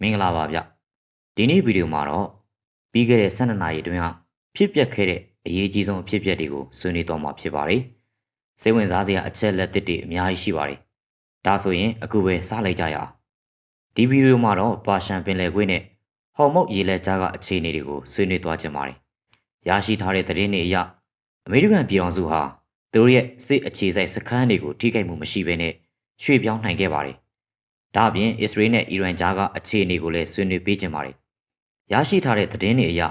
မင်္ဂလာပါဗျဒီနေ့ဗီဒီယိုမှာတော့ပြီးခဲ့တဲ့12နာရီအတွင်းကဖြစ်ပျက်ခဲ့တဲ့အရေးကြီးဆုံးအဖြစ်အပျက်တွေကိုဆွေးနွေးတော့မှာဖြစ်ပါတယ်စိတ်ဝင်စားစရာအချက်လက်သစ်တွေအများကြီးရှိပါတယ်ဒါဆိုရင်အခုပဲစလိုက်ကြရအောင်ဒီဗီဒီယိုမှာတော့ပါရှန်ပင်လယ်ကွေးနဲ့ဟော်မုတ်ရေလက်ကြားကအခြေအနေတွေကိုဆွေးနွေးသွားကြပါတယ်ရရှိထားတဲ့သတင်းတွေအရအမေရိကန်ပြည်ထောင်စုဟာသူတို့ရဲ့စစ်အခြေစိုက်စခန်းတွေကိုထိခိုက်မှုမရှိဘဲနဲ့ရွှေ့ပြောင်းနိုင်ခဲ့ပါတယ် ဒါအပြင်အစ္စရေးနဲ့အီရန်ကြားကအခြေအနေကိုလည်းဆွေးနွေးပေးကြပါတယ်။ရရှိထားတဲ့သတင်းတွေအရ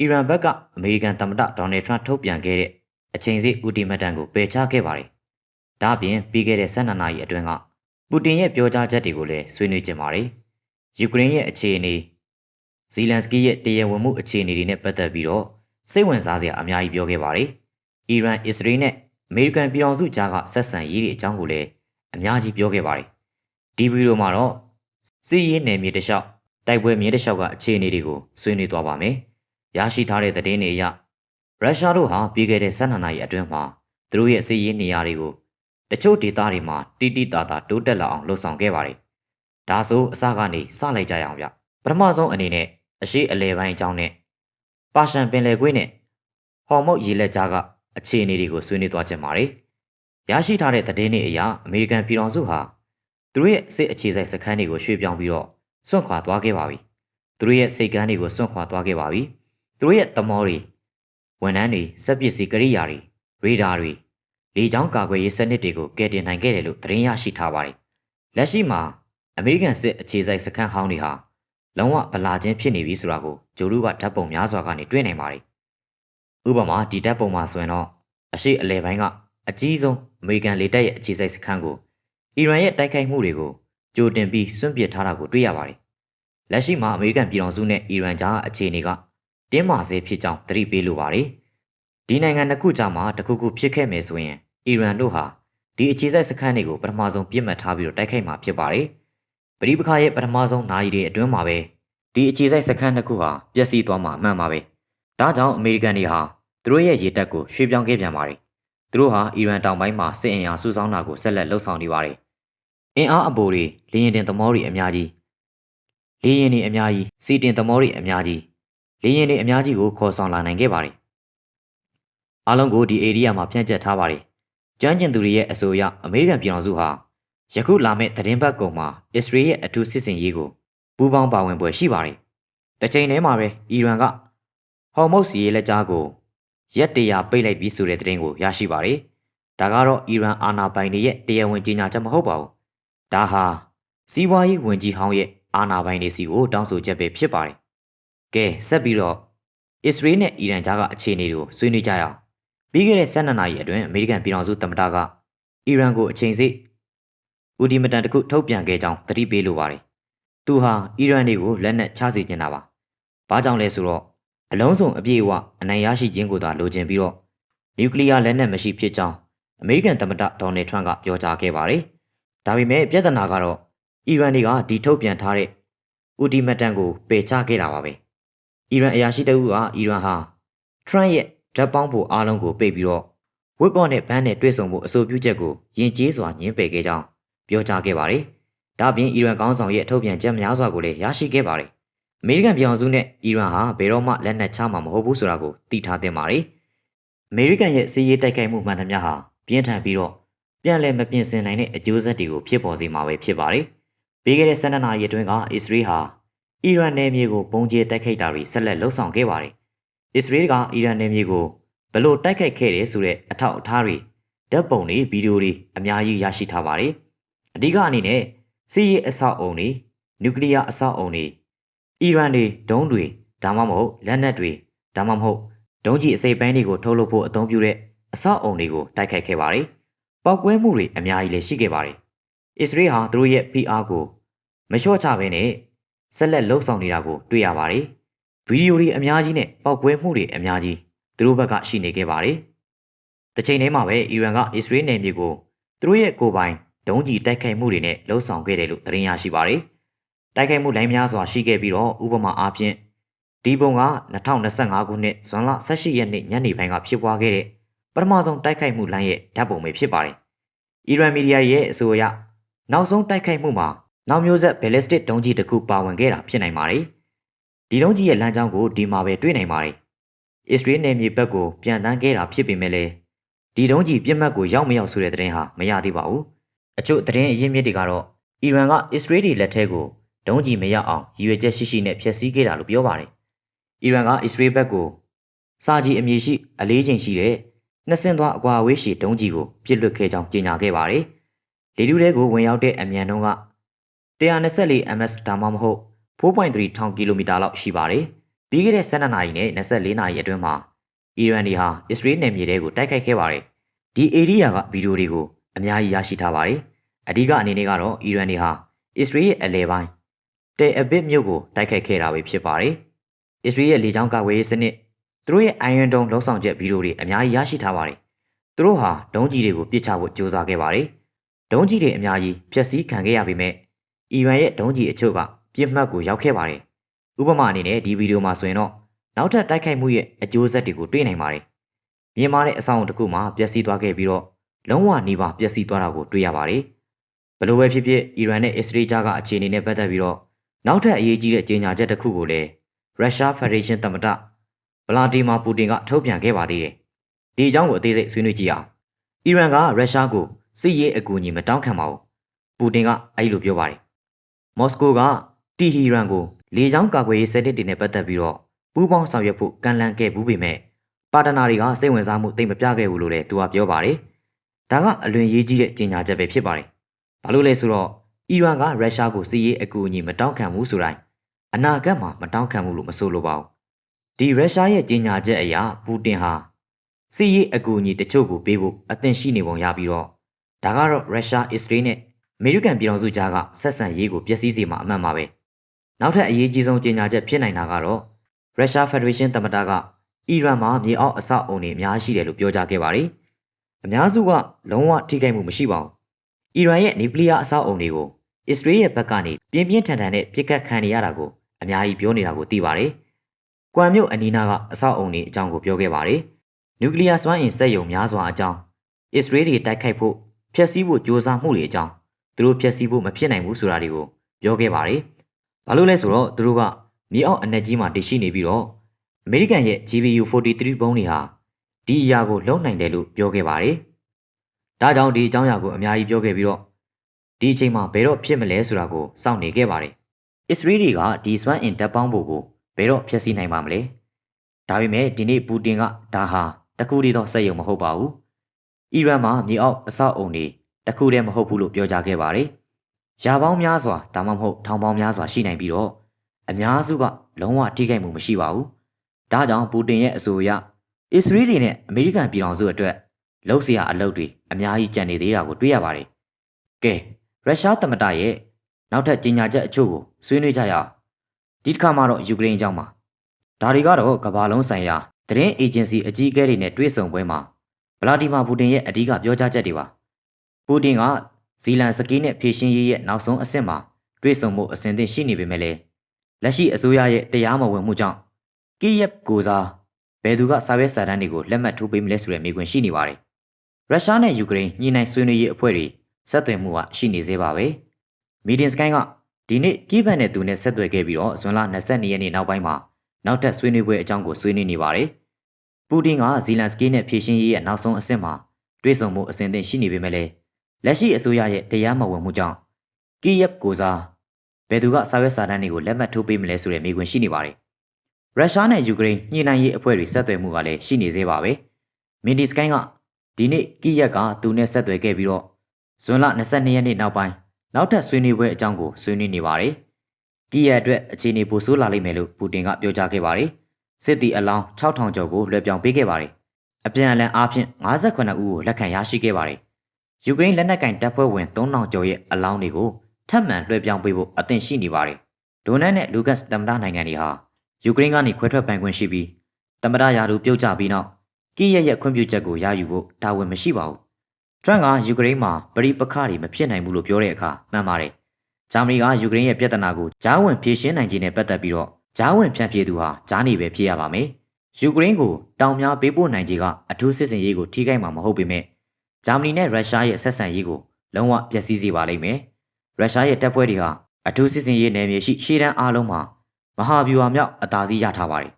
အီရန်ဘက်ကအမေရိကန်သမ္မတဒေါ်နယ်ထရန့်ထုတ်ပြန်ခဲ့တဲ့အချိန်စီဥတီမတန်ကိုပယ်ချခဲ့ပါတယ်။ဒါအပြင်ပြီးခဲ့တဲ့12နာရီအတွင်းကပူတင်ရဲ့ပြောကြားချက်တွေကိုလည်းဆွေးနွေးကြပါတယ်။ယူကရိန်းရဲ့အခြေအနေဇီလန်စကီရဲ့တရားဝင်မှုအခြေအနေတွေနဲ့ပတ်သက်ပြီးတော့စိတ်ဝင်စားစရာအများကြီးပြောခဲ့ပါတယ်။အီရန်၊အစ္စရေးနဲ့အမေရိကန်ပြည်အောင်စုကြားကဆက်ဆံရေးတွေအကြောင်းကိုလည်းအများကြီးပြောခဲ့ပါတယ်။ ဒီဗီဒီယိုမှာတော့စီးရေးနယ်မြေတစ်လျှောက်တိုက်ပွဲမြေတစ်လျှောက်ကအခြေအနေတွေကိုဆွေးနွေးသွားပါမယ်။ရရှိထားတဲ့သတင်းတွေအရရုရှားတို့ဟာပြီးခဲ့တဲ့12နာရီအတွင်းမှာသူတို့ရဲ့စီးရေးနေရာတွေကိုတချို့ဒေသတွေမှာတိတိတာတာတိုးတက်လာအောင်လှုံ့ဆော်ခဲ့ပါတယ်။ဒါဆိုအစကနေစလိုက်ကြရအောင်ဗျ။ပထမဆုံးအနေနဲ့အရှိအလဲပိုင်းအကြောင်းနဲ့ပါရှန်ပင်လယ်ကွေးနဲ့ဟော်မုတ်ရေလက်ကြားကအခြေအနေတွေကိုဆွေးနွေးသွားကြပါတယ်။ရရှိထားတဲ့သတင်းတွေအရအမေရိကန်ပြည်ထောင်စုဟာ သူတို့ရဲ့စစ်အခြေစိုက်စခန်းတွေကိုရွှေ့ပြောင်းပြီးတော့စွန့်ခွာသွားခဲ့ပါပြီ။သူတို့ရဲ့စိတ်ကမ်းတွေကိုစွန့်ခွာသွားခဲ့ပါပြီ။သူတို့ရဲ့တမောတွေဝန်ထမ်းတွေစက်ပစ္စည်းကိရိယာတွေရေဒါတွေလေကြောင်းကာကွယ်ရေးစနစ်တွေကိုကယ်တင်နိုင်ခဲ့တယ်လို့သတင်းရရှိထားပါတယ်။လက်ရှိမှာအမေရိကန်စစ်အခြေစိုက်စခန်းဟောင်းတွေဟာလုံးဝဗလာချင်းဖြစ်နေပြီဆိုတာကိုဂျိုလူကဓာတ်ပုံများစွာကနေတွေ့နိုင်ပါတယ်။ဥပမာဒီဓာတ်ပုံမှာဆိုရင်တော့အရှိအလဲပိုင်းကအကြီးဆုံးအမေရိကန်လေတပ်ရဲ့အခြေစိုက်စခန်းကို အီရန်ရဲ့တိုက်ခိုက်မှုတွေကိုကြိုတင်ပြီးစွန့်ပစ်ထားတာကိုတွေ့ရပါတယ်။လက်ရှိမှာအမေရိကန်ပြည်ထောင်စုနဲ့အီရန်ကြားအခြေအနေကတင်းမာဆဲဖြစ်ကြောင်းသတိပေးလိုပါတယ်။ဒီနိုင်ငံနှစ်ခုကြားမှာတခုခုဖြစ်ခဲ့မယ်ဆိုရင်အီရန်တို့ဟာဒီအခြေစိုက်စခန်းတွေကိုပထမဆုံးပြစ်မှတ်ထားပြီးတော့တိုက်ခိုက်မှာဖြစ်ပါတယ်။ပရိပခါရဲ့ပထမဆုံးနာရီတွေအတွင်းမှာပဲဒီအခြေစိုက်စခန်းနှစ်ခုဟာပျက်စီးသွားမှာအမှန်ပါပဲ။ဒါကြောင့်အမေရိကန်တွေဟာသူတို့ရဲ့ရေတပ်ကိုရွှေ့ပြောင်းခဲ့ပြန်ပါတယ်။သူတို့ဟာအီရန်တောင်ပိုင်းမှာစစ်အင်အားစုဆောင်းတာကိုဆက်လက်လှုပ်ဆောင်နေပါတယ်။ အင်အားအပိုတွေလေရင်တင်သမောတွေအများကြီးလေရင်တွေအများကြီးစီတင်သမောတွေအများကြီးလေရင်တွေအများကြီးကိုခေါ်ဆောင်လာနိုင်ခဲ့ပါတယ်။အားလုံးကိုဒီဧရိယာမှာပြန့်ကျက်ထားပါတယ်။ကျွမ်းကျင်သူတွေရဲ့အဆိုအရအမေရိကန်ပြည်ထောင်စုဟာယခုလာမယ့်သတင်းပတ်ကုံမှာအစ္စရေးရဲ့အထူးစစ်စင်ရေးကိုပူးပေါင်းပါဝင်ပွဲရှိပါတယ်။တစ်ချိန်တည်းမှာပဲအီရန်ကဟော်မုတ်စီရေးလက်ကြားကိုရက်တရာပိတ်လိုက်ပြီးဆိုတဲ့သတင်းကိုရရှိပါတယ်။ဒါကတော့အီရန်အာဏာပိုင်တွေရဲ့တရားဝင်ကြေညာချက်မဟုတ်ပါဘူး။ ဒါဟာစီးပွားရေးဝန်ကြီးဟောင်းရဲ့အာဏာပိုင်တွေစီကိုတောင်းဆိုချက်ပဲဖြစ်ပါတယ်။ကဲဆက်ပြီးတော့အစ္စရေးနဲ့အီရန်ကြားကအခြေအနေတွေကိုဆွေးနွေးကြရအောင်။ပြီးခဲ့တဲ့12နာရီအတွင်းအမေရိကန်ပြည်ထောင်စုသမ္မတကအီရန်ကိုအချိန်စိဥဒီမတန်တစ်ခုထုတ်ပြန်ခဲ့ကြောင်းသတိပေးလိုပါတယ်။သူဟာအီရန်တွေကိုလက်နက်ချစေချင်တာပါ။ဘာကြောင့်လဲဆိုတော့အလုံးစုံအပြည့်အဝအနိုင်ရရှိခြင်းကိုသာလိုချင်ပြီးတော့နျူကလ িয়ার လက်နက်မရှိဖြစ်ကြောင်းအမေရိကန်သမ္မတဒေါ်နယ်ထရန့်ကပြောကြားခဲ့ပါတယ်။ ဒါပေမဲ့ပြဿနာကတော့အီရန်တွေကဒီထုတ်ပြန်ထားတဲ့ဥတီမတန်ကိုပယ်ချခဲ့တာပါပဲ။အီရန်အရာရှိတအုပ်ကအီရန်ဟာထရန့်ရဲ့ဓာတ်ပေါင်းဖို့အားလုံးကိုပိတ်ပြီးတော့ဝက်ကော့နဲ့ဘန်းနဲ့တွေ့ဆုံဖို့အဆိုပြုချက်ကိုယဉ်ကျေးစွာညှင်းပယ်ခဲ့ကြောင်းပြောကြားခဲ့ပါတယ်။ဒါပြင်အီရန်ကောင်းဆောင်ရဲ့ထုတ်ပြန်ချက်များစွာကိုလည်းရရှိခဲ့ပါတယ်အမေရိကန်ပြည်အောင်စုနဲ့အီရန်ဟာဘယ်တော့မှလက်နက်ချမှာမဟုတ်ဘူးဆိုတာကိုသိထားသင့်ပါတယ်။အမေရိကန်ရဲ့စီးရေးတိုက်ခိုက်မှုမှန်သမျှဟာပြင်းထန်ပြီးတော့ ပြန်လည်မပြင်ဆင်နိုင်တဲ့အကျိုးဆက်တွေကိုဖြစ်ပေါ်စေမှာပဲဖြစ်ပါတယ်။ပြီးခဲ့တဲ့12နာရီအတွင်းကအစ္စရေးဟာအီရန်နယ်မြေကိုပုံကျဲတိုက်ခိုက်တာတွေဆက်လက်လှုပ်ဆောင်ခဲ့ပါတယ်။အစ္စရေးကအီရန်နယ်မြေကိုဘလို့တိုက်ခိုက်ခဲ့တယ်ဆိုတဲ့အထောက်အထားတွေဓာတ်ပုံတွေဗီဒီယိုတွေအများကြီးရရှိထားပါတယ်။အဓိကအနေနဲ့စီးရေးအဆောက်အုံတွေနျူကလ িয়ার အဆောက်အုံတွေအီရန်တွေဒုံးတွေဒါမှမဟုတ်လက်နက်တွေဒါမှမဟုတ်ဒုံးကြီးအစိပ်ပိုင်းတွေကိုထုတ်လုပ်ဖို့အသုံးပြုတဲ့အဆောက်အုံတွေကိုတိုက်ခိုက်ခဲ့ပါတယ်။ ပောက်ကွဲမှုတွေအများကြီးလည်းရှိခဲ့ပါတယ်။အစ္စရေးဟာသူတို့ရဲ့ PR ကိုမလျှော့ချဘဲနဲ့ဆက်လက်လှုပ်ဆောင်နေတာကိုတွေ့ရပါတယ်။ဗီဒီယိုတွေအများကြီးနဲ့ပောက်ကွဲမှုတွေအများကြီးသူတို့ဘက်ကရှိနေခဲ့ပါတယ်။တစ်ချိန်တည်းမှာပဲအီရန်ကအစ္စရေးနယ်မြေကိုသူတို့ရဲ့ကိုယ်ပိုင်ဒုံးကြီးတိုက်ခိုက်မှုတွေနဲ့လှုပ်ဆောင်ခဲ့တယ်လို့သတင်းရရှိပါတယ်။တိုက်ခိုက်မှုလိုင်းများစွာရှိခဲ့ပြီးတော့ဥပမာအားဖြင့်ဒီပုံက2025ခုနှစ်ဇွန်လ18ရက်နေ့ညနေပိုင်းကဖြစ်ပွားခဲ့တဲ့ ပထမဆုံးတိုက်ခိုက်မှုလိုင်းရဲ့ဓာတ်ပုံပဲဖြစ်ပါတယ်။အီရန်မီဒီယာရဲ့အဆိုအရနောက်ဆုံးတိုက်ခိုက်မှုမှာနောက်မျိုးဆက် ballistic ဒုံးကျည်တစ်ခုပါဝင်ခဲ့တာဖြစ်နိုင်ပါတယ်။ဒီဒုံးကျည်ရဲ့လမ်းကြောင်းကိုဒီမှာပဲတွေ့နိုင်ပါတယ်။ Israel နယ်မြေဘက်ကိုပြန်တန်းခဲ့တာဖြစ်ပေမဲ့လည်းဒီဒုံးကျည်ပြစ်မှတ်ကိုရောက်မရောက်ဆိုတဲ့သတင်းဟာမရသေးပါဘူး။အချို့သတင်းအရင်းမြစ်တွေကတော့အီရန်က Israel လက်ထဲကိုဒုံးကျည်မရောက်အောင်ရည်ရွယ်ချက်ရှိရှိနဲ့ဖျက်ဆီးခဲ့တာလို့ပြောပါတယ်။အီရန်က Israel ဘက်ကိုစာကြီးအမည်ရှိအလေးချိန်ရှိတဲ့ နှစ်ဆင့်သွားအကွာအဝေးရှိဒုံးကျည်ကိုပစ်လွတ်ခဲ့ကြောင်းကြေညာခဲ့ပါတယ်။လေထုထဲကိုဝင်ရောက်တဲ့အမြန်နှုန်းက124 ms ဒါမှမဟုတ်4.3ထောင်ကီလိုမီတာလောက်ရှိပါတယ်။ပြီးခဲ့တဲ့12နာရီနဲ့24နာရီအတွင်းမှာအီရန်တွေဟာအစ္စရေးနယ်မြေထဲကိုတိုက်ခိုက်ခဲ့ပါတယ်။ဒီဧရိယာကဗီဒီယိုတွေကိုအများကြီးရရှိထားပါတယ်။အဓိကအနေနဲ့ကတော့အီရန်တွေဟာအစ္စရေးရဲ့အလဲပိုင်းတဲအဘစ်မြို့ကိုတိုက်ခိုက်ခဲ့တာပဲဖြစ်ပါတယ်။အစ္စရေးရဲ့လေကြောင်းကာကွယ်ရေးစနစ် သူတို့ရဲ့ Iron Dome လောက်ဆောင်ချက်ဗီဒီယိုတွေအများကြီးရရှိထားပါတယ်။သူတို့ဟာဒုံးကြီးတွေကိုပစ်ချဖို့ကြိုးစားခဲ့ပါတယ်။ဒုံးကြီးတွေအများကြီးဖျက်ဆီးခံခဲ့ရပေမဲ့အီရန်ရဲ့ဒုံးကြီးအချို့ကပြစ်မှတ်ကိုရောက်ခဲ့ပါတယ်။ဥပမာအနေနဲ့ဒီဗီဒီယိုမှာဆိုရင်တော့နောက်ထပ်တိုက်ခိုက်မှုရဲ့အကျိုးဆက်တွေကိုတွေ့နိုင်ပါတယ်။မြင်မာတဲ့အဆောင်တစ်ခုမှာပျက်စီးသွားခဲ့ပြီးတော့လုံးဝနှီးပါပျက်စီးသွားတာကိုတွေ့ရပါတယ်။ဘလို့ပဲဖြစ်ဖြစ်အီရန်နဲ့အစ္စရေးကြားကအခြေအနေနဲ့ပတ်သက်ပြီးတော့နောက်ထပ်အရေးကြီးတဲ့ကြေညာချက်တစ်ခုကိုလည်းရုရှားဖက်ဒရေးရှင်းသမ္မတ ဗလာဒီမာပူတင်ကထုတ်ပြန်ခဲ့ပါသေးတယ်။ဒီအကြောင်းကိုအသေးစိတ်ဆွေးနွေးကြည့်အောင်။အီရန်ကရုရှားကိုစစ်ရေးအကူအညီမတောင်းခံပါဘူး။ပူတင်ကအဲ့လိုပြောပါတယ်။မော်စကိုကတီဟီရန်ကိုလေကြောင်းကာကွယ်ရေးစနစ်တွေနဲ့ပတ်သက်ပြီးတော့ပူးပေါင်းဆောင်ရွက်ဖို့ကန့်လန့်ခဲ့ဘူးပေမဲ့ပါတနာတွေကစိတ်ဝင်စားမှုတိတ်မပြခဲ့ဘူးလို့လည်းသူကပြောပါတယ်။ဒါကအလွန်ရေးကြီးတဲ့ကြေညာချက်ပဲဖြစ်ပါတယ်။ဘာလို့လဲဆိုတော့အီရန်ကရုရှားကိုစစ်ရေးအကူအညီမတောင်းခံဘူးဆိုတိုင်းအနာဂတ်မှာမတောင်းခံဘူးလို့မဆိုလိုပါဘူး။ ဒီရုရှားရဲ့ကြေညာချက်အရပူတင်ဟာစစ်ရေးအကူအညီတချို့ကိုပေးဖို့အသင့်ရှိနေပုံရပြီးတော့ဒါကတော့ရုရှားအစ္စရေးနဲ့အမေရိကန်ပြည်ထောင်စုကြားကဆက်ဆံရေးကိုပျက်စီးစေမှာအမှန်ပါပဲ။နောက်ထပ်အရေးကြီးဆုံးကြေညာချက်ဖြစ်နိုင်တာကတော့ရုရှားဖက်ဒရေးရှင်းသမ္မတကအီရန်မှာမြေအောက်အဆောက်အုံတွေအများရှိတယ်လို့ပြောကြားခဲ့ပါတယ်။အများစုကလုံးဝထိခိုက်မှုမရှိပါဘူး။အီရန်ရဲ့နျူကလ িয়ার အဆောက်အုံတွေကိုအစ္စရေးရဲ့ဘက်ကနေပြင်းပြင်းထန်ထန်နဲ့ပြစ်ခတ်ခံနေရတာကိုအများကြီးပြောနေတာကိုသိပါတယ်။ ကွမ်မြို့အနီးနားကအဆောက်အုံတွေအကြောင်းကိုပြောခဲ့ပါတယ်။နျူကလ িয়ার စွမ်းအင်စက်ရုံများစွာအကြောင်းအစ္စရေးတွေတိုက်ခိုက်ဖို့ဖျက်ဆီးဖို့ကြိုးစားမှုတွေအကြောင်းသူတို့ဖျက်ဆီးဖို့မဖြစ်နိုင်ဘူးဆိုတာတွေကိုပြောခဲ့ပါတယ်။ဘာလို့လဲဆိုတော့သူတို့ကမြေအောက်အနက်ကြီးမှာတည်ရှိနေပြီးတော့အမေရိကန်ရဲ့ GBU 43ဘုံးတွေဟာဒီအရာကိုလုံနိုင်တယ်လို့ပြောခဲ့ပါတယ်။ဒါကြောင့်ဒီအကြောင်းအရာကိုအများကြီးပြောခဲ့ပြီးတော့ဒီအချိန်မှာဘယ်တော့ဖြစ်မလဲဆိုတာကိုစောင့်နေခဲ့ပါတယ်။အစ္စရေးတွေကဒီစွမ်းအင်တပ်ပေါင်းဖို့ကို ဘယ်တော့ဖျက်ဆီးနိုင်ပါမလဲ။ဒါပေမဲ့ဒီနေ့ပူတင်ကဒါဟာတခုတည်းသောစက်ရုံမဟုတ်ပါဘူး။အီရန်မှာမြေအောက်အဆောက်အုံတွေတခုတည်းမဟုတ်ဘူးလို့ပြောကြားခဲ့ပါတယ်။ရာပေါင်းများစွာဒါမှမဟုတ်ထောင်ပေါင်းများစွာရှိနိုင်ပြီးတော့အများစုကလုံးဝထိခိုက်မှုမရှိပါဘူး။ဒါကြောင့်ပူတင်ရဲ့အဆိုအရအစ္စရေးတွေနဲ့အမေရိကန်ပြည်ထောင်စုအတွက်လှုပ်ရှားအလုပ်တွေအများကြီးကြံနေသေးတာကိုတွေ့ရပါတယ်။ကဲရုရှားသမ္မတရဲ့နောက်ထပ်ကြေညာချက်အချို့ကိုဆွေးနွေးကြရအောင်။ ဒီတစ်ခါမှာတော့ယူကရိန်းအကြောင်းပါ။ဒါတွေကတော့ကမ္ဘာလုံးဆိုင်ရာသတင်းအေဂျင်စီအကြီးအကဲတွေနဲ့တွေ့ဆုံပွဲမှာဗလာဒီမာပူတင်ရဲ့အဓိကပြောကြားချက်တွေပါ။ပူတင်ကဇီလန်စကီးနဲ့ဖြည့်ရှင်းရေးရဲ့နောက်ဆုံးအဆင့်မှာတွေ့ဆုံမှုအစဉ်သင့်ရှိနေပေမဲ့လည်းလက်ရှိအစိုးရရဲ့တရားမဝင်မှုကြောင့်ကီယက်ကိုစားဘယ်သူကစာရွက်စာတမ်းတွေကိုလက်မှတ်ထိုးပေးမလဲဆိုတဲ့မေးခွန်းရှိနေပါတယ်။ရုရှားနဲ့ယူကရိန်းညှိနှိုင်းဆွေးနွေးရေးအဖွဲ့တွေဆက်သွယ်မှုကရှိနေသေးပါပဲ။မီဒီယန်စကိုင်းက ဒီနေ့ကီးဘန်နဲ့သူနဲ့ဆက်သွယ်ခဲ့ပြီးတော့ဇွန်လ22ရက်နေ့နောက်ပိုင်းမှာနောက်ထပ်ဆွေးနွေးပွဲအကြောင်းကိုဆွေးနွေးနေပါတယ်။ပူတင်ကဇီလန်စကီးနဲ့ဖြည့်ရှင်းရေးရဲ့နောက်ဆုံးအဆင့်မှာတွေ့ဆုံမှုအစဉ်သင့်ရှိနေပေမဲ့လည်းလက်ရှိအစိုးရရဲ့တရားမဝင်မှုကြောင့်ကီယက်ကိုစားဘယ်သူကစာရွက်စာတမ်းတွေကိုလက်မှတ်ထိုးပေးမလဲဆိုတဲ့မေးခွန်းရှိနေပါတယ်။ရုရှားနဲ့ယူကရိန်းညှိနှိုင်းရေးအဖွဲ့တွေဆက်သွယ်မှုကလည်းရှိနေသေးပါပဲ။မင်ဒီစကိုင်းကဒီနေ့ကီယက်ကသူနဲ့ဆက်သွယ်ခဲ့ပြီးတော့ဇွန်လ22ရက်နေ့နောက်ပိုင်း နောက်ထပ်ဆွေးနွေးပွဲအကြောင်းကိုဆွေးနွေးနေပါတယ်။ကီယက်အတွက်အခြေအနေပိုဆိုးလာလိမ့်မယ်လို့ပူတင်ကပြောကြားခဲ့ပါတယ်။စစ်တီအလောင်း6000ကျော်ကိုလွှဲပြောင်းပေးခဲ့ပါတယ်။အပြန်အလှန်အားဖြင့်58ဦးကိုလက်ခံရရှိခဲ့ပါတယ်။ယူကရိန်းလက်နက်ကင်တပ်ဖွဲ့ဝင်3000ကျော်ရဲ့အလောင်းတွေကိုထပ်မံလွှဲပြောင်းပေးဖို့အသင့်ရှိနေပါတယ်။ဒိုနတ်နဲ့လူကတ်တမ္မတနိုင်ငံတွေဟာယူကရိန်းကနေခွဲထွက်ပိုင်ခွင့်ရှိပြီးတမ္မတရာထူပြုတ်ကျပြီးနောက်ကိရရဲ့ခွင့်ပြုချက်ကိုရယူဖို့တာဝန်မရှိပါဘူး။ ထရန့်ကယူကရိန်းမှာပရိပခတွေမဖြစ်နိုင်ဘူးလို့ပြောတဲ့အခါမှန်ပါတယ်။ဂျာမနီကယူကရိန်းရဲ့ပြဿနာကိုဂျားဝင်ဖြေရှင်းနိုင်ခြင်းနဲ့ပတ်သက်ပြီးတော့ဂျားဝင်ဖြန့်ဖြေသူဟာဂျားနေပဲဖြစ်ရပါမယ်။ယူကရိန်းကိုတောင်များပေးပို့နိုင်ခြင်းကအထူးစစ်စင်ရေးကိုထိခိုက်မှာမဟုတ်ပေမဲ့ဂျာမနီနဲ့ရုရှားရဲ့ဆက်ဆံရေးကိုလုံးဝပျက်စီးစေပါလိမ့်မယ်။ရုရှားရဲ့တပ်ဖွဲ့တွေဟာအထူးစစ်စင်ရေးနယ်မြေရှိရှေးတန်းအားလုံးမှာမဟာဗျူဟာမြောက်အသာစီးရထားပါတယ်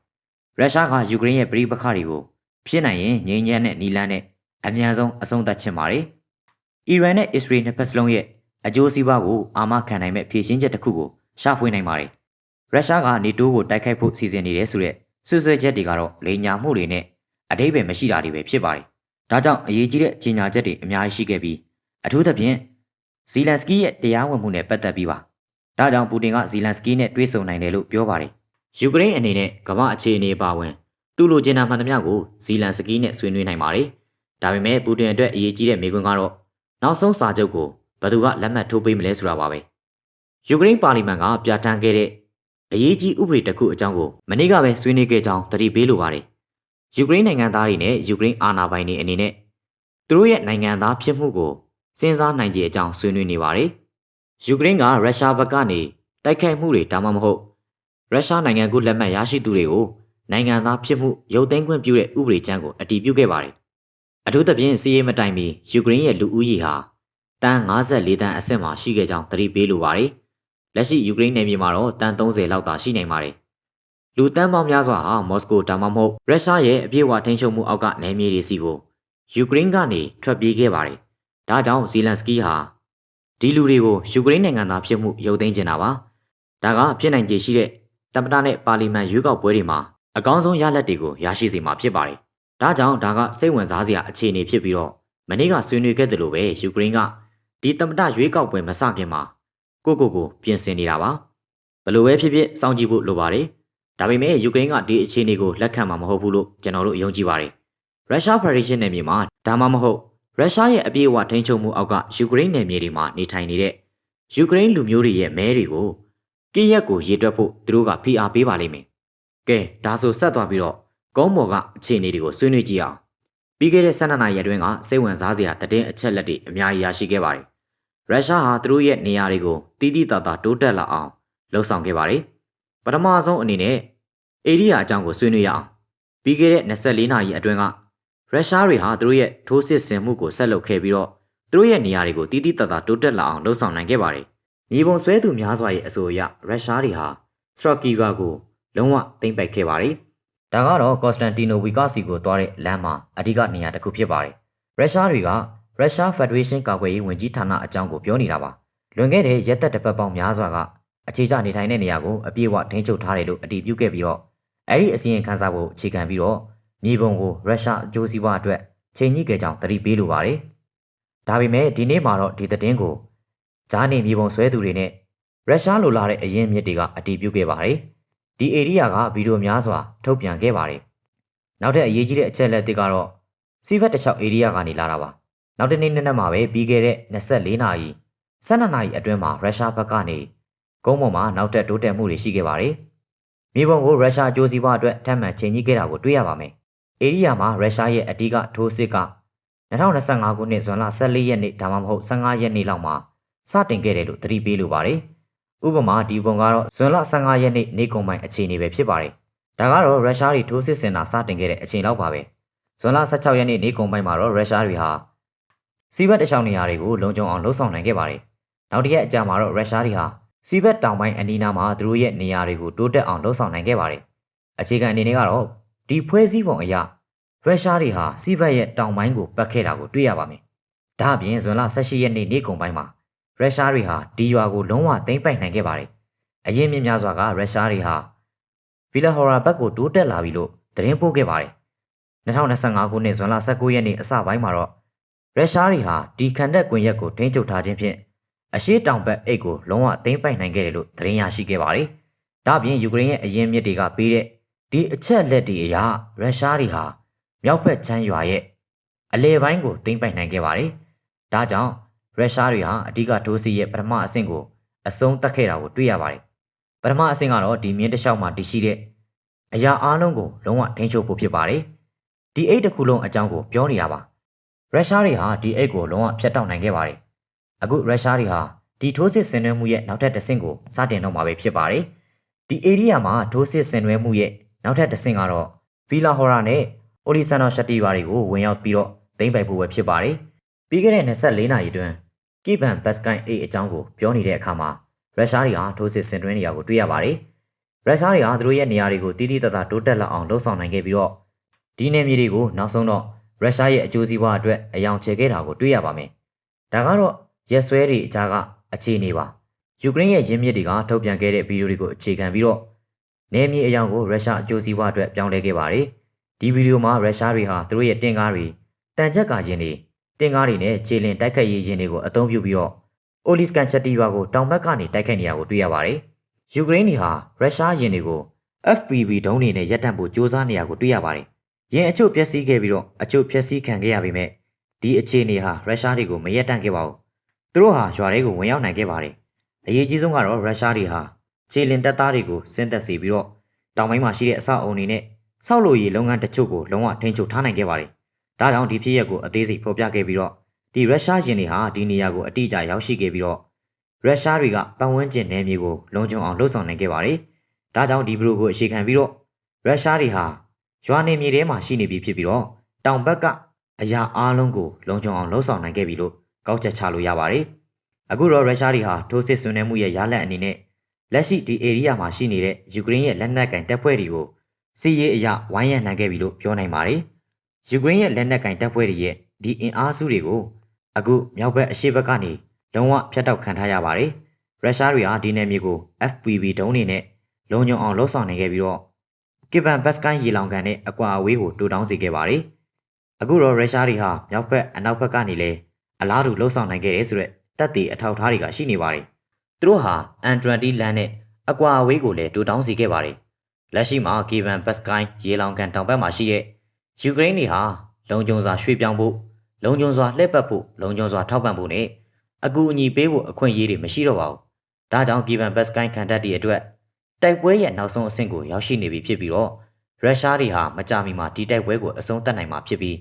ရုရှားကယူကရိန်းရဲ့ပြည်ပခါတွေကိုဖြစ်နိုင်ရင်ငြိမ်းချမ်းတဲ့နီလန်းနဲ့ အမြန်ဆုံးအဆုံးသတ်ချင်ပါတယ်အီရန်နဲ့အစ္စရေးနှစ်ဖက်စလုံးရဲ့အကျိုးစီးပွားကိုအာမခံနိုင်မဲ့ဖြည့်ရှင်းချက်တစ်ခုကိုရှာဖွေနိုင်ပါတယ်ရုရှားကနေတိုးကိုတိုက်ခိုက်ဖို့စီစဉ်နေတယ်ဆိုတဲ့ဆွဆွဲချက်တွေကတော့လိန်ညာမှုတွေနဲ့အတိတ်ပဲမရှိတာတွေပဲဖြစ်ပါတယ်ဒါကြောင့်အရေးကြီးတဲ့ကြေညာချက်တွေအများကြီးရှိခဲ့ပြီးအထူးသဖြင့်ဇီလန်စကီရဲ့တရားဝင်မှုနဲ့ပတ်သက်ပြီးပါဒါကြောင့်ပူတင်ကဇီလန်စကီနဲ့တွေ့ဆုံနိုင်တယ်လို့ပြောပါတယ်ယူကရိန်းအနေနဲ့ကမ္ဘာအခြေအနေပါဝင်သူ့လိုချင်တာမှန်သမျှကိုဇီလန်စကီနဲ့ဆွေးနွေးနိုင်ပါတယ် ဒါပေမဲ့ပူတင်အတွက်အရေးကြီးတဲ့မေးခွန်းကတော့နောက်ဆုံးစာချုပ်ကိုဘယ်သူကလက်မှတ်ထိုးပေးမလဲဆိုတာပါပဲယူကရိန်းပါလီမန်ကပြဋ္ဌာန်းခဲ့တဲ့အရေးကြီးဥပဒေတစ်ခုအကြောင်းကိုမနေ့ကပဲဆွေးနွေးခဲ့ကြောင်းတတိပေးလိုပါတယ်ယူကရိန်းနိုင်ငံသားတွေနဲ့ယူကရိန်းအာဏာပိုင်တွေအနေနဲ့သူတို့ရဲ့နိုင်ငံသားဖြစ်မှုကိုစဉ်းစားနိုင်ကြအကြောင်းဆွေးနွေးနေပါတယ်။ယူကရိန်းကရုရှားဘက်ကနေတိုက်ခိုက်မှုတွေဒါမှမဟုတ်ရုရှားနိုင်ငံကိုလက်မှတ်ရရှိသူတွေကိုနိုင်ငံသားဖြစ်မှုရုပ်သိမ်းခွင့်ပြုတဲ့ဥပဒေကြမ်းကိုအတည်ပြုခဲ့ပါတယ်။ အထူးသဖြင့်စီးရေးမတိုင်မီယူကရိန်းရဲ့လူဦးရေဟာတန်54တန်းအဆင့်မှာရှိခဲ့ကြောင်းသတိပေးလိုပါတယ်။လက်ရှိယူကရိန်းနယ်မြေမှာတော့တန်30လောက်သာရှိနိုင်ပါတယ်။လူတန်းပေါင်းများစွာဟာမော်စကိုဒါမှမဟုတ်ရုရှားရဲ့အပြည့်အဝထိန်းချုပ်မှုအောက်ကနယ်မြေတွေစီကိုယူကရိန်းကနေထွက်ပြေးခဲ့ပါတယ်။ဒါကြောင့်ဇီလန်စကီဟာဒီလူတွေကိုယူကရိန်းနိုင်ငံသားဖြစ်မှုရုပ်သိမ်းနေတာပါ။ဒါကဖြစ်နိုင်ခြေရှိတဲ့တမတနဲ့ပါလီမန်ရွေးကောက်ပွဲတွေမှာအကောင်းဆုံးရလဒ်တွေကိုရရှိစေမှာဖြစ်ပါတယ်။ ဒါကြောင့်ဒါကစိတ်ဝင်စားစရာအခြေအနေဖြစ်ပြီးတော့မနေ့ကဆွေးနွေးခဲ့တယ်လို့ပဲယူကရိန်းကဒီတမတရွေးကောက်ပွဲမစခင်မှာကိုကိုကိုပြင်ဆင်နေတာပါ။ဘလို့ပဲဖြစ်ဖြစ်စောင့်ကြည့်ဖို့လိုပါတယ်။ဒါပေမဲ့ယူကရိန်းကဒီအခြေအနေကိုလက်ခံမှာမဟုတ်ဘူးလို့ကျွန်တော်တို့ယုံကြည်ပါတယ်။ရုရှားဖက်ဒရေးရှင်းနယ်မြေမှာဒါမှမဟုတ်ရုရှားရဲ့အပြေအဝထိန်းချုပ်မှုအောက်ကယူကရိန်းနယ်မြေတွေမှာနေထိုင်နေတဲ့ယူကရိန်းလူမျိုးတွေရဲ့မဲတွေကိုကိရက်ကိုရေတွက်ဖို့သူတို့ကဖိအားပေးပါလိမ့်မယ်။ကဲဒါဆိုဆက်သွားပြီးတော့ ကုန်းမော်ကအခြေအနေတွေကိုဆွေးနွေးကြည့်အောင်။ပြီးခဲ့တဲ့12နာရီအတွင်းကစိတ်ဝင်စားစရာသတင်းအချက်လက်တွေအများကြီးရရှိခဲ့ပါတယ်။ရုရှားဟာသူတို့ရဲ့နေရာတွေကိုတီးတီးတာတာတိုးတက်လာအောင်လှုံ့ဆော်ခဲ့ပါတယ်။ပထမဆုံးအနေနဲ့အေရီးယာအကြောင်းကိုဆွေးနွေးရအောင်။ပြီးခဲ့တဲ့24နာရီအတွင်းကရုရှားတွေဟာသူတို့ရဲ့ထိုးစစ်ဆင်မှုကိုဆက်လုပ်ခဲ့ပြီးတော့သူတို့ရဲ့နေရာတွေကိုတီးတီးတတ်တာတိုးတက်လာအောင်လှုံ့ဆော်နိုင်ခဲ့ပါတယ်။မြေပုံဆွဲသူများစွာရဲ့အဆိုအရရုရှားတွေဟာစထရကီဗာကိုလုံးဝသိမ်းပိုက်ခဲ့ပါတယ်။ ဒါကတော့ကော့စတန်တီနိုဝီကာစီကိုသွားတဲ့လမ်းမှာအဓိကနေရာတစ်ခုဖြစ်ပါတယ်။ရုရှားတွေကရုရှားဖက်ဒရေးရှင်းကာကွယ်ရေးဝန်ကြီးဌာနအကြောင်းကိုပြောနေတာပါ။လွန်ခဲ့တဲ့ရက်သက်တစ်ပတ်ပေါင်းများစွာကအခြေချနေထိုင်တဲ့နေရာကိုအပြည့်အဝထိန်းချုပ်ထားတယ်လို့အတည်ပြုခဲ့ပြီးတော့အဲ့ဒီအစီရင်ခံစာကိုအခြေခံပြီးတော့မြေပုံကိုရုရှားအကျိုးစီးပွားအတွက်ချိန်ညှိခဲ့ကြောင်းသတိပေးလိုပါတယ်။ဒါပေမဲ့ဒီနေ့မှာတော့ဒီသတင်းကိုဂျာနေမြေပုံဆွဲသူတွေနဲ့ရုရှားလိုလာတဲ့အရင်မြစ်တွေကအတည်ပြုခဲ့ပါတယ်။ ဒီဧရိယာကဗီဒီယိုများစွာထုတ်ပြန်ခဲ့ပါတယ်။နောက်ထပ်အရေးကြီးတဲ့အချက်လက်တွေကတော့စီဗက်တစ်ချောက်ဧရိယာကနေလာတာပါ။နောက်တနေ့နေ့နဲ့မှာပဲပြီးခဲ့တဲ့24နာရီ12နာရီအတွင်းမှာရုရှားဘက်ကနေကုန်းပေါ်မှာနောက်ထပ်တိုးတက်မှုတွေရှိခဲ့ပါတယ်။မြေပုံကိုရုရှားကြိုးစည်းပွားအတွက်ထပ်မံချိန်ကြီးခဲ့တာကိုတွေ့ရပါမယ်။ဧရိယာမှာရုရှားရဲ့အဓိကထိုးစစ်က2025ခုနှစ်ဇွန်လ14ရက်နေ့ဒါမှမဟုတ်15ရက်နေ့လောက်မှာစတင်ခဲ့တယ်လို့သတိပေးလိုပါတယ်။ ဥပမာဒီပုံကတော့ဇွန်လ15ရက်နေ့နေကုန်ပိုင်းအခြေအနေပဲဖြစ်ပါတယ်။ဒါကတော့ရုရှားတွေထိုးစစ်ဆင်တာစတင်ခဲ့တဲ့အချိန်လောက်ပါပဲ။ဇွန်လ16ရက်နေ့နေကုန်ပိုင်းမှာတော့ရုရှားတွေဟာစီးဘက်တချောင်းနေရာတွေကိုလုံခြုံအောင်လှုပ်ဆောင်နိုင်ခဲ့ပါတယ်။နောက်တစ်ရက်အကြာမှာတော့ရုရှားတွေဟာစီးဘက်တောင်ပိုင်းအနီးနားမှာသူတို့ရဲ့နေရာတွေကိုတိုးတက်အောင်လှုပ်ဆောင်နိုင်ခဲ့ပါတယ်။အခြေခံအနေနဲ့ကတော့ဒီဖွဲ့စည်းပုံအရရုရှားတွေဟာစီးဘက်ရဲ့တောင်ပိုင်းကိုပတ်ခဲ့တာကိုတွေ့ရပါမယ်။ဒါအပြင်ဇွန်လ18ရက်နေ့နေ့ကုန်ပိုင်းမှာ ရုရှားတွေဟာဒီရွာကိုလုံးဝသိမ်းပိုက်နိုင်ခဲ့ပါတယ်။အရင်မြင့်များစွာကရုရှားတွေဟာဗီလာဟော်ရာဘက်ကိုတိုးတက်လာပြီလို့သတင်းပို့ခဲ့ပါတယ်။2025ခုနှစ်ဇွန်လ19ရက်နေ့အစပိုင်းမှာတော့ရုရှားတွေဟာဒီခံတပ်ကွင်ရက်ကိုထိန်းချုပ်ထားခြင်းဖြင့်အရှိတောင်ဘက်အိတ်ကိုလုံးဝသိမ်းပိုက်နိုင်ခဲ့တယ်လို့သတင်းရရှိခဲ့ပါတယ်။ဒါ့အပြင်ယူကရိန်းရဲ့အရင်မြစ်တွေကပေးတဲ့ဒီအချက်လက်တွေအရရုရှားတွေဟာမြောက်ဘက်ချမ်းရွာရဲ့အလဲပိုင်းကိုသိမ်းပိုက်နိုင်ခဲ့ပါတယ်။ဒါကြောင့် ရုရှားတွေဟာအဓိကထိုးစစ်ရဲ့ပထမအဆင့်ကိုအဆုံးသတ်ခဲ့တာကိုတွေ့ရပါတယ်။ပထမအဆင့်ကတော့ဒီမြင်းတစ်လျှောက်မှာတည်ရှိတဲ့အရာအလုံးကိုလုံးဝထိန်းချုပ်ဖို့ဖြစ်ပါတယ်။ဒီအိတ်တစ်ခုလုံးအကြောင်းကိုပြောနေတာပါ။ရုရှားတွေဟာဒီအိတ်ကိုလုံးဝဖျက်တောက်နိုင်ခဲ့ပါတယ်။အခုရုရှားတွေဟာဒီထိုးစစ်ဆင်နွှဲမှုရဲ့နောက်ထပ်တစ်ဆင့်ကိုစတင်တော့မှာပဲဖြစ်ပါတယ်။ဒီဧရိယာမှာထိုးစစ်ဆင်နွှဲမှုရဲ့နောက်ထပ်တစ်ဆင့်ကတော့ဗီလာဟော်ရာနဲ့အိုလီဆန်နာရှက်တီဘာတွေကိုဝင်ရောက်ပြီးတော့သိမ်းပိုက်ဖို့ပဲဖြစ်ပါတယ်။ ပြီးခဲ့တဲ့24နာရီအတွင်းကီဗန်ဘတ်စကိုင်းအိတ်အကြောင်းကိုပြောနေတဲ့အခါမှာရုရှားတွေဟာထိုးစစ်ဆင်တွင်းနေရာကိုတွေ့ရပါတယ်။ရုရှားတွေဟာသူတို့ရဲ့နေရာတွေကိုတည်တည်တသာတိုးတက်လာအောင်လှုံ့ဆော်နိုင်ခဲ့ပြီးတော့ဒီနေမြေတွေကိုနောက်ဆုံးတော့ရုရှားရဲ့အကျိုးစီးပွားအတွက်အယောင်ချေခဲ့တာကိုတွေ့ရပါမယ်။ဒါကတော့ရက်ဆွဲတွေအကြားကအခြေအနေပါ။ယူကရိန်းရဲ့ရင်းမြစ်တွေကထုတ်ပြန်ခဲ့တဲ့ဗီဒီယိုတွေကိုအခြေခံပြီးတော့နေမြေအယောင်ကိုရုရှားအကျိုးစီးပွားအတွက်ပြောင်းလဲခဲ့ပါတယ်။ဒီဗီဒီယိုမှာရုရှားတွေဟာသူတို့ရဲ့တင်ကားတွေတန်ချက်ကာရင်တွေ တင်ကားတွေနဲ့ခြေလင်တိုက်ခတ်ရေးရင်တွေကိုအသုံးပြုပြီးတော့အိုလီစကန်ချက်တီဘာကိုတောင်ဘက်ကနေတိုက်ခိုက်နေတာကိုတွေ့ရပါတယ်။ယူကရိန်းတွေဟာရုရှားရင်တွေကို FPV ဒုံးတွေနဲ့ရပ်တန့်ဖို့စ조사နေတာကိုတွေ့ရပါတယ်။ရင်အချို့ပျက်စီးခဲ့ပြီးတော့အချို့ပျက်စီးခံခဲ့ရပေမဲ့ဒီအခြေအနေဟာရုရှားတွေကိုမရပ်တန့်ခဲ့ပါဘူး။သူတို့ဟာရွာတွေကိုဝင်ရောက်နိုင်ခဲ့ပါတယ်။အရေးကြီးဆုံးကတော့ရုရှားတွေဟာခြေလင်တပ်သားတွေကိုစင်းသက်စေပြီးတော့တောင်ပိုင်းမှာရှိတဲ့အဆောက်အုံတွေနဲ့ဆောက်လုပ်ရေးလုပ်ငန်းတချို့ကိုလုံးဝထိန်းချုပ်ထားနိုင်ခဲ့ပါတယ်။ ဒါကြောင့်ဒီဖြစ်ရပ်ကိုအသေးစိတ်ဖော်ပြခဲ့ပြီးတော့ဒီရုရှားရင်တွေဟာဒီနေရာကိုအတိအကျရောက်ရှိခဲ့ပြီးတော့ရုရှားတွေကပတ်ဝန်းကျင်နယ်မြေကိုလုံခြုံအောင်လှုပ်ဆောင်နိုင်ခဲ့ပါတယ်။ဒါကြောင့်ဒီဘလိုကိုအခြေခံပြီးတော့ရုရှားတွေဟာရွာနေမြေထဲမှာရှိနေပြီဖြစ်ပြီးတော့တောင်ဘက်ကအရာအားလုံးကိုလုံခြုံအောင်လှုပ်ဆောင်နိုင်ခဲ့ပြီလို့ကောက်ချက်ချလို့ရပါတယ်။အခုတော့ရုရှားတွေဟာထိုးစစ်ဆင်နေမှုရဲ့ရလဒ်အနေနဲ့လက်ရှိဒီဧရိယာမှာရှိနေတဲ့ယူကရိန်းရဲ့လက်နက်ကင်တပ်ဖွဲ့တွေကိုစီးရေးအရဝိုင်းရံနိုင်ခဲ့ပြီလို့ပြောနိုင်ပါတယ်။ ယူကရိန်းရဲ့လက်နက်ကင်တပ်ဖွဲ့တွေရဲ့ဒီအင်အားစုတွေကိုအခုမြောက်ဘက်အရှေ့ဘက်ကနေလုံးဝဖျက်တောက်ခံထားရပါတယ်။ရုရှားတွေဟာဒီနယ်မြေကို FPV ဒုံးတွေနဲ့လုံခြုံအောင်လှုပ်ဆောင်နေခဲ့ပြီးတော့ကစ်ဗန်ဘတ်စကိုင်းရေလောင်ကန်နဲ့အကွာအဝေးကိုတူတောင်းစေခဲ့ပါတယ်။အခုတော့ရုရှားတွေဟာမြောက်ဘက်အနောက်ဘက်ကနေလည်းအလားတူလှုပ်ဆောင်နိုင်ခဲ့တယ်ဆိုတော့တပ်တွေအထောက်ထားတွေကရှိနေပါတယ်။သူတို့ဟာ N20 လန်နဲ့အကွာအဝေးကိုလည်းတူတောင်းစေခဲ့ပါတယ်။လက်ရှိမှာကီဗန်ဘတ်စကိုင်းရေလောင်ကန်တောင်ဘက်မှာရှိတဲ့ ယူကရိန်းတွေဟာလုံခြုံစွာရွှေ့ပြောင်းဖို့လုံခြုံစွာလှည့်ပတ်ဖို့လုံခြုံစွာထောက်ပံ့ဖို့နဲ့အကူအညီပေးဖို့အခွင့်အရေးတွေမရှိတော့ပါဘူး။ဒါကြောင့်ကီဗန်ဘတ်စကိုင်းခံတပ်တွေအတွက်တိုက်ပွဲရဲ့နောက်ဆုံးအဆင့်ကိုရောက်ရှိနေပြီဖြစ်ပြီးတော့ရုရှားတွေဟာမကြာမီမှာဒီတိုက်ပွဲကိုအဆုံးသတ်နိုင်မှာဖြစ်ပြီး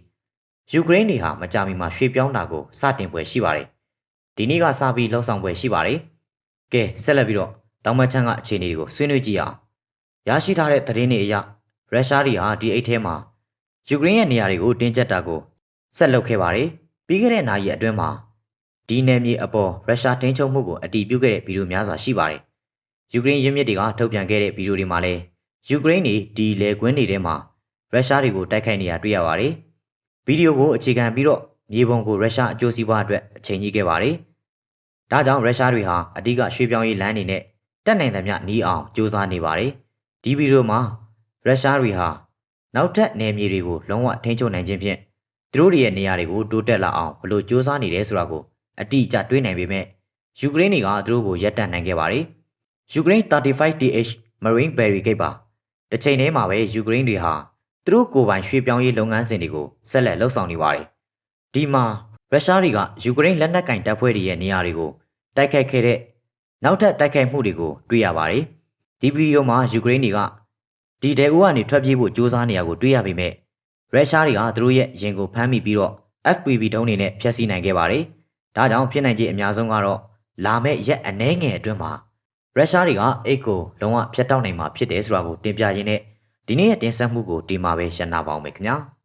ယူကရိန်းတွေဟာမကြာမီမှာရွှေ့ပြောင်းတာကိုစတင်ပွဲရှိပါတယ်။ဒီနေ့ကစပြီးလှုပ်ဆောင်ပွဲရှိပါတယ်။ကဲဆက်လက်ပြီးတော့တောင်မချမ်းကအခြေအနေတွေကိုဆွေးနွေးကြည့်အောင်။ရရှိထားတဲ့သတင်းတွေအရရုရှားတွေဟာဒီအိတ်ထဲမှာ ယူကရိန်းရဲ့နေရာတွေကိုတင်းကျပ်တာကိုဆက်လုပ်ခဲ့ပါတယ်။ပြီးခဲ့တဲ့နာရီအတွင်းမှာဒီနယ်မြေအပေါ်ရုရှားတင်းချုပ်မှုကိုအတီးပြုတ်ခဲ့တဲ့ဗီဒီယိုများစွာရှိပါတယ်။ယူကရိန်းရင်းမြစ်တွေကထုတ်ပြန်ခဲ့တဲ့ဗီဒီယိုတွေမှာလည်းယူကရိန်းတွေဒီလေကွင်းတွေထဲမှာရုရှားတွေကိုတိုက်ခိုက်နေတာတွေ့ရပါတယ်။ဗီဒီယိုကိုအခြေခံပြီးတော့မြေပုံကိုရုရှားအကျိုးစီးပွားအတွက်အချိန်ကြီးခဲ့ပါတယ်။ဒါကြောင့်ရုရှားတွေဟာအဓိကရွှေ့ပြောင်းရေးလမ်းတွေနဲ့တက်နိုင်သမျှနီးအောင်ကြိုးစားနေပါတယ်။ဒီဗီဒီယိုမှာရုရှားတွေဟာ နောက်ထပ်နယ်မြေတွေကိုလုံးဝထိန်းချုပ်နိုင်ခြင်းဖြင့်သူတို့ရဲ့နေရာတွေကိုတိုးတက်လာအောင်ဘလို့စ조사နေတယ်ဆိုတာကိုအတိအကျတွေးနိုင်ပေမဲ့ယူကရိန်းတွေကသူတို့ကိုရပ်တန့်နိုင်ခဲ့ပါတယ်။ယူကရိန်း 35TH Marine Barricade ပါ။တစ်ချိန်တည်းမှာပဲယူကရိန်းတွေဟာသူတို့ကိုယ်ပိုင်ရွှေ့ပြောင်းရေးလုပ်ငန်းစဉ်တွေကိုဆက်လက်လှုပ်ဆောင်နေပါတယ်။ဒီမှာရုရှားတွေကယူကရိန်းလက်နက်ကင်တပ်ဖွဲ့တွေရဲ့နေရာတွေကိုတိုက်ခိုက်ခဲ့တဲ့နောက်ထပ်တိုက်ခိုက်မှုတွေကိုတွေ့ရပါတယ်။ဒီဗီဒီယိုမှာယူကရိန်းတွေက ဒီဒဲအိုကနေထွက်ပြေးဖို့ကြိုးစားနေရကိုတွေ့ရပေမဲ့ရုရှားတွေကသူတို့ရဲ့ရင်ကိုဖမ်းမိပြီးတော့ FPV တုံးတွေနဲ့ဖျက်ဆီးနိုင်ခဲ့ပါတယ်။ဒါကြောင့်ဖြစ်နိုင်ခြေအများဆုံးကတော့လာမယ့်ရက်အနည်းငယ်အတွင်းမှာရုရှားတွေကအိတ်ကိုလုံးဝဖျက်တောက်နိုင်မှာဖြစ်တယ်ဆိုတာကိုတင်ပြရင်းနဲ့ဒီနေ့ရဲ့တင်ဆက်မှုကိုဒီမှာပဲရှင်းနာပါအောင်မယ်ခင်ဗျာ။